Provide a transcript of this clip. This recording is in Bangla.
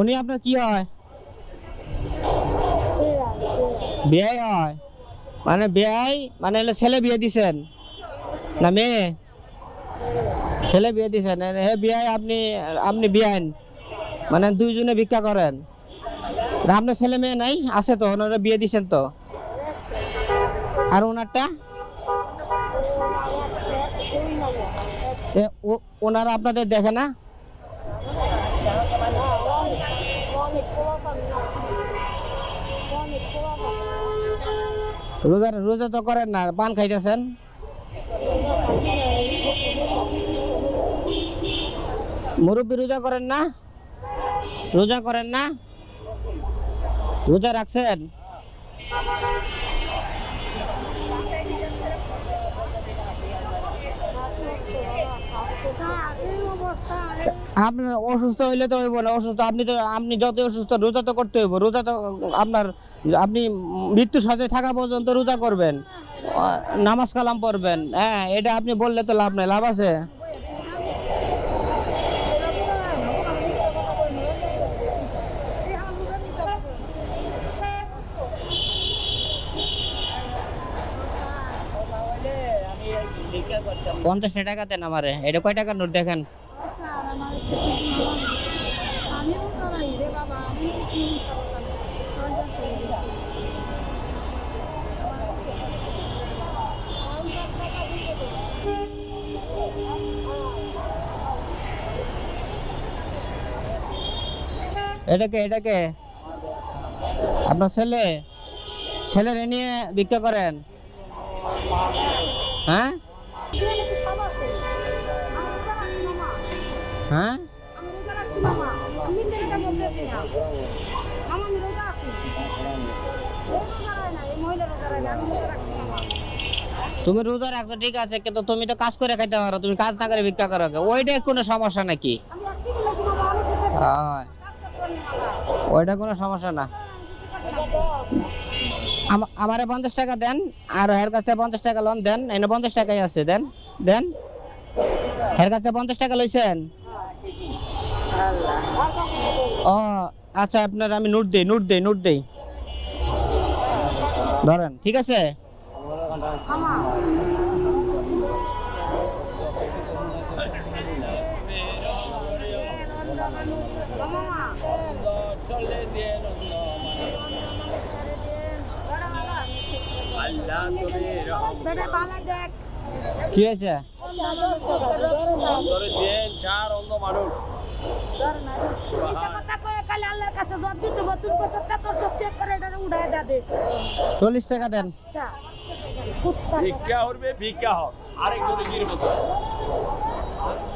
উনি আপনার কি হয়? বিয়ে হয়। মানে বিয়ে মানে হলো ছেলে বিয়ে দিছেন? না মেয়ে? ছেলে বিয়ে দিছেন। হে বিয়ে আপনি আপনি বিয়ান মানে দুইজনে ভিক্ষা করেন। আপনার ছেলে মেয়ে নাই? আছে তো, ওনারা বিয়ে দিছেন তো। আর ওনারটা? ওনারা আপনাদের দেখে না? রোজা রোজা তো করেন না পান খাইতেছেন? মুরব্বী রোজা করেন না? রোজা করেন না? রোজা রাখছেন? আপনার অসুস্থ হইলে তো হইব না, অসুস্থ। আপনি তো আপনি যত অসুস্থ, রোজা তো করতে হইব। রোজা তো আপনার আপনি মৃত্যুর সাথে থাকা পর্যন্ত রোজা করবেন। নামাজ কালাম পড়বেন। হ্যাঁ এটা আপনি বললে তো লাভ নাই। লাভ আছে? পঞ্চাশ টাকা দেন আমারে এটা কয় টাকার নোট দেখেন? এটাকে এটাকে আপনার ছেলে? ছেলেরে নিয়ে ভিক্ষা করেন। হ্যাঁ? হ্যাঁ? তুমি রোজা রাখছো, ঠিক আছে, কিন্তু তুমি তো কাজ করে খাইতে পারো, তুমি কাজ না করে ভিক্ষা করো? ওইটা কোনো সমস্যা নাকি? হয়। ওইটা কোনো সমস্যা না। আমা- আমারে পঞ্চাশ টাকা দেন, আর হের কাছে পঞ্চাশ টাকা লোন দেন, এনে পঞ্চাশ টাকাই আছে, দেন দেন। হের কাছে পঞ্চাশ টাকা লইছেন? ও আচ্ছা আপনার আমি নোট দেই নোট দেই নোট দেই। ধরেন ঠিক আছে? কি হয়েছে? চল্লিশ টাকা দেন। ভিক্ষা হবে ভিক্ষা হোক। আরেকজনে গিয়ে